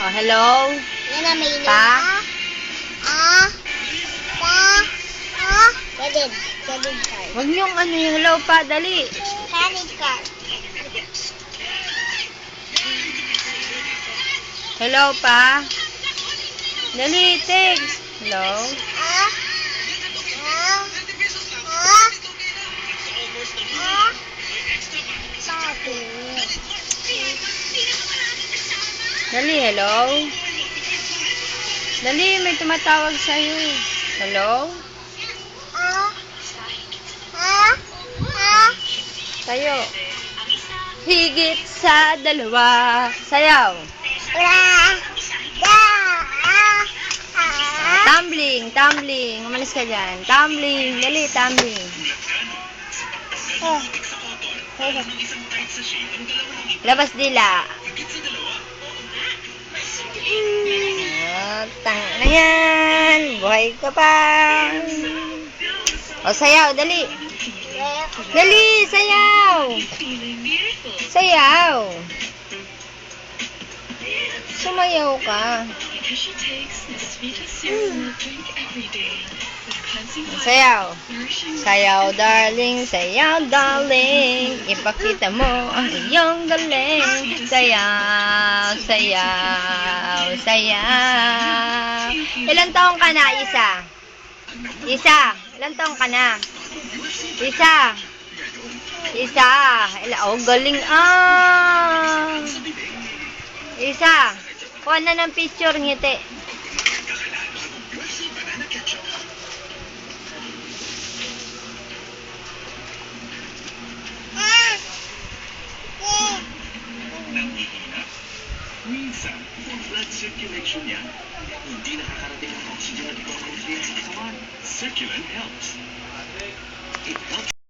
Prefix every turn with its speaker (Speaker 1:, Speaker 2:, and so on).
Speaker 1: Oh, hello?
Speaker 2: Yan na may
Speaker 1: Pa?
Speaker 2: Ah. Pa. Ah. Credit. Credit card.
Speaker 1: Huwag niyong ano yung hello pa, dali.
Speaker 2: Credit card.
Speaker 1: Hello pa? Dali, text. Hello?
Speaker 2: Ah. Ah.
Speaker 1: Dali, hello? Dali, may tumatawag sa'yo. Hello?
Speaker 2: Ah. Ah.
Speaker 1: Sa'yo. Higit sa dalawa. Sayaw. Tumbling, tumbling. Umalis ka dyan. Tumbling. Dali, tumbling.
Speaker 2: Oh.
Speaker 1: Labas dila. Na yan. Buhay ka pa. O, sayaw. Dali. Dali, sayaw. Sayaw. Sumayaw ka. Sayaw. Sayaw, darling. Sayaw, darling. Ipakita mo ang iyong galing. Sayaw, sayaw, sayaw. Ilan taong ka na, Isa? Isa. Ilan taong ka na? Isa. Isa. Ila, oh, galing ah. Isa. Kuha na ng picture ngiti.
Speaker 2: Ah. Eh.
Speaker 3: Minsan, kung blood circulation yan, hindi nakakarating ang oxygen at ibang nutrients sa katawan. Circulant helps. It helps